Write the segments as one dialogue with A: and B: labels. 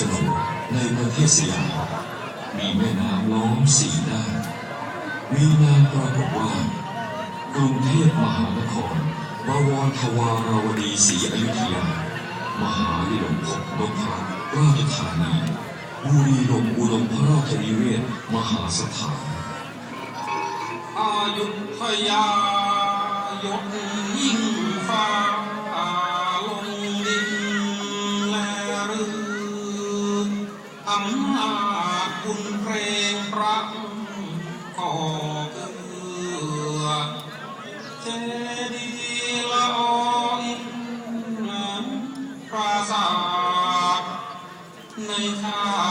A: ส
B: งบ
C: ใน
D: ป
E: ระเทศสยามมีแม่น้ำล้อมสี่ด้านมีนามปรากฏว่ากรุงเทพมหานครบวรทวาราวดีศรีอยุธยา มหาวิลมพกนพรัราชธานีบุรีรมอุดมพระราชนิเวศมหาสถาน
F: อายุทยายกยิ่งาใน
D: ข้า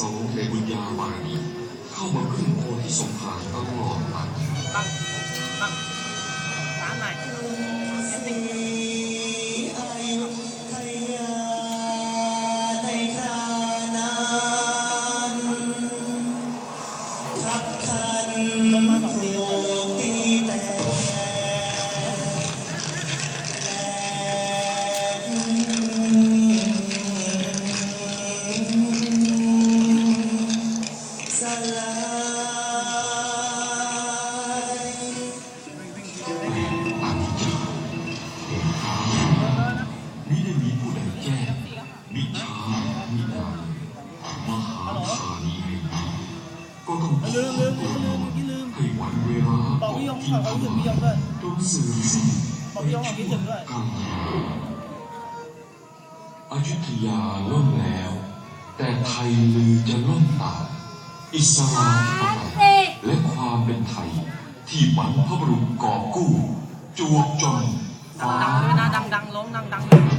D: สองในบุญญาบารมีเข้ามาขึ้นโพธิสมภารตลอดไปตั้งตั้งสามหน่อย ลืมลืมลืมลืมพี่ลืมให้วันเวลาบอกพี่ยงฝากความรู้สึก
E: พี่ยงด้วยจนสื่อสิ่งบอกพี่ยงความรู้สึกด้วยอยุธยาล่มแล้ว แต่ไทยลือจะล่มตามอิสลามและความเป็นไทย ที่บรรพบุรุษก่อกู้ จวบจนฟ้า
G: ดังดังดัง
D: ล้มดังดัง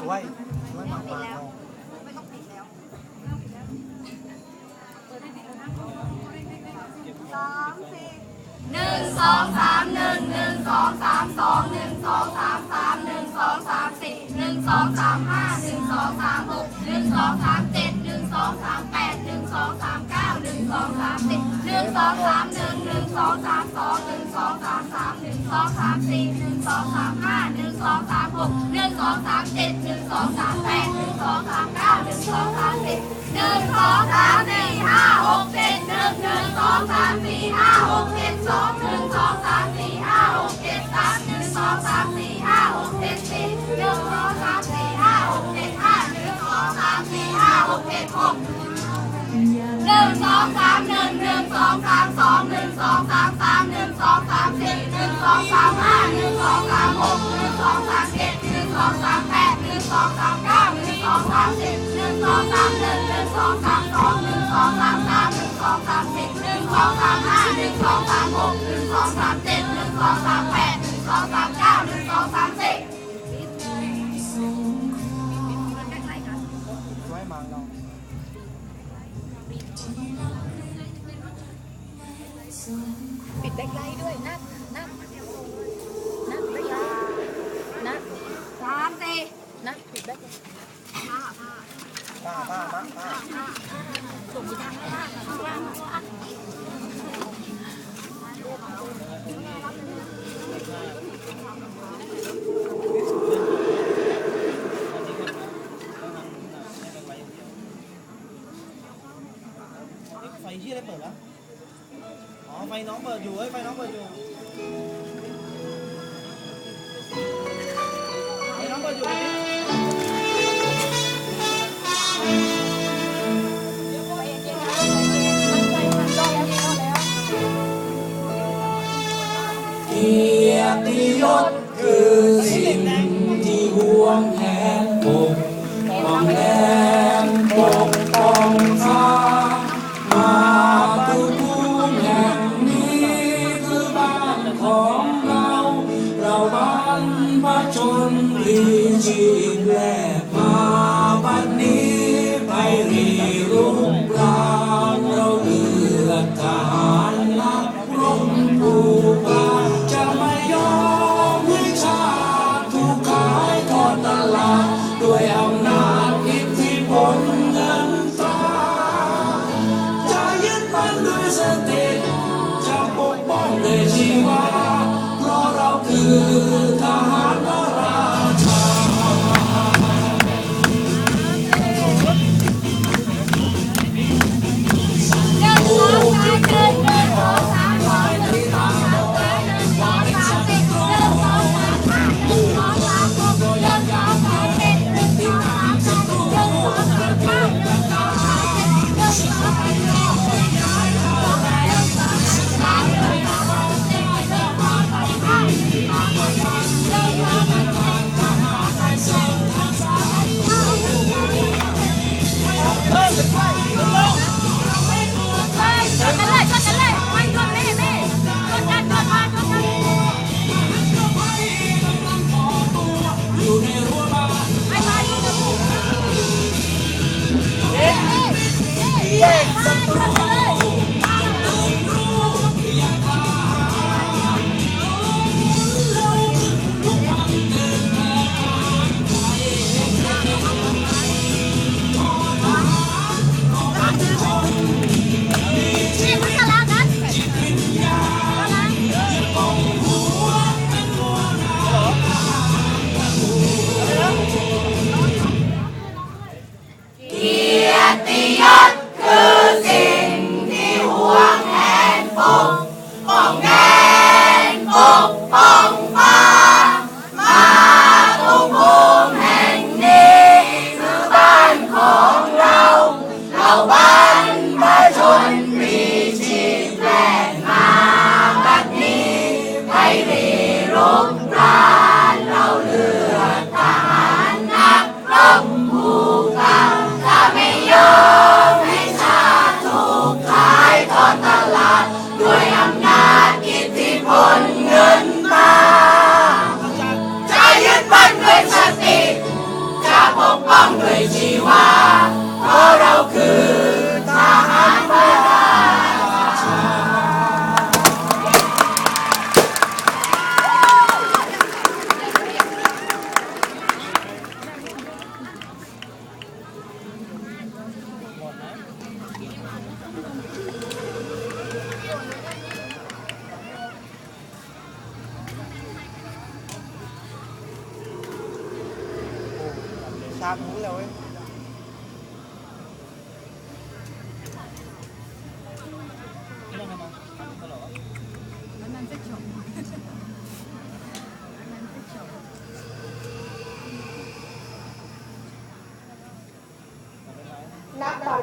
D: สวย
G: ส
D: วย
G: มา
D: ก
A: ๆเลย
D: หนึ่งสองสามหนึ่งหนึ่งสองสามสองหนึ่งสองสามสามหนึ่งสองสามสี่หนึ่งสองสามห้าหนึ่งสองสามหกหนึ่งสองสามเจ็ดหนึ่งสองสามแปดหนึ่งสองสามเก้าหนึ่งสองสามสิบหนึ่งสองสามหนึ่งหนึ่งสองสามสองหนึ่งสองสามสามหนึ่งสองสามสี่หนึ่งสองสาม องสามเจ็ดหนึ่งสองสามแปดหนึ่งสองสามเก้าหนึ่งสองสามสิบหนึ่งสองสามสี่ห้าหกเจ็ดหนึ่งหนึ่งสองสามสี่ห้า นึ่งสองสามหกหนึ่งสองสามเจ็ดหนึ่งสองสามแปดหนึ่งสองสามเก้าหนึ่งสองสามสิบส
A: วยมากเนาะ
D: ปิดแบ็คไลท์ด้วยนะ
A: ย
H: รติยศคือสิ่งที่ห่วงแหนปกป้องแหนปก ด้ว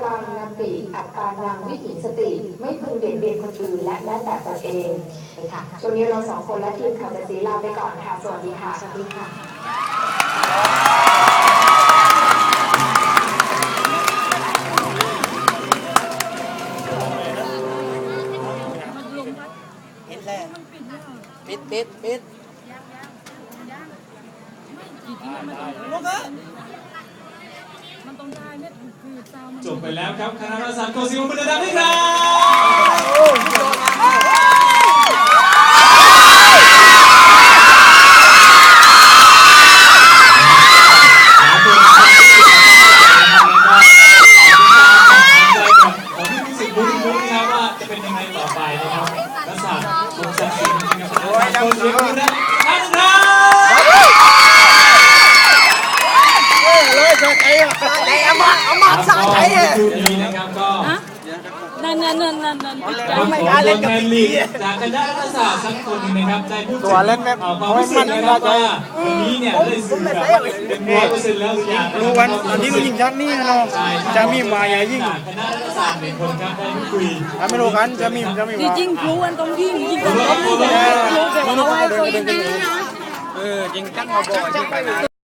I: ตาลังนำปีอัตตานังวิถีสติ ไม่พึงเบียดเบียนคนอื่นและแม้แต่ตนเองค่ะช่วงนี้เราสองคนและทีมข่าวจะสีลาไปก่อนค่ะ สวัสดีค่ะ สวัสดีค่ะ
A: ปิดแล้วปิดปิดปิดลูกเอ้ย
J: จบไปแล้วครับคณะรัฐศาสตร์โกศิวบุญดาด้วยครับ
A: โอ้ยโดนมา
J: ผมที่รู้สึกลุ้นลุ้นนะครับว่าจะเป็นยังไงต่อไปนะครับรัฐศาสตร์ลงศักดิ์ศรีนะครับโอ้ยดังเสียงนะท่านครับ
A: เลยเกิดไอ้ไอ้อามาอามาสาใจ
J: ก็
A: อะ
J: คู่นี้นะครับก็
K: นั่นนั่นนั่นนั่นนั่น
J: ขอตัวแทนลีกจากคณะรัฐศาสตร์สักคนหนึงนะครับได้พูดถึงความรู้สึกนะครับว่าวันนี้เนี่ยได้สื่อแบบเป็นร้อยเปอร์เซ็นต์แล้วหรือยัง
A: รู้วันตอนนี้เรายิงชักนี่นะน้องจะมีมาอย่ายิง
J: จากคณะรัฐศาสตร์หนึ่งคนครับได้พูดคุย
A: ถ้าไม่รู้กันจะมีจะมี
K: จ
A: ว่า
K: ริงๆครูมันต้องยิงยิง
J: ขอ
K: ต้อง
J: รับขอ
K: ยิง
J: รับ
K: ครูแบบเอาไว้คน
A: เออจริงจังมาบอก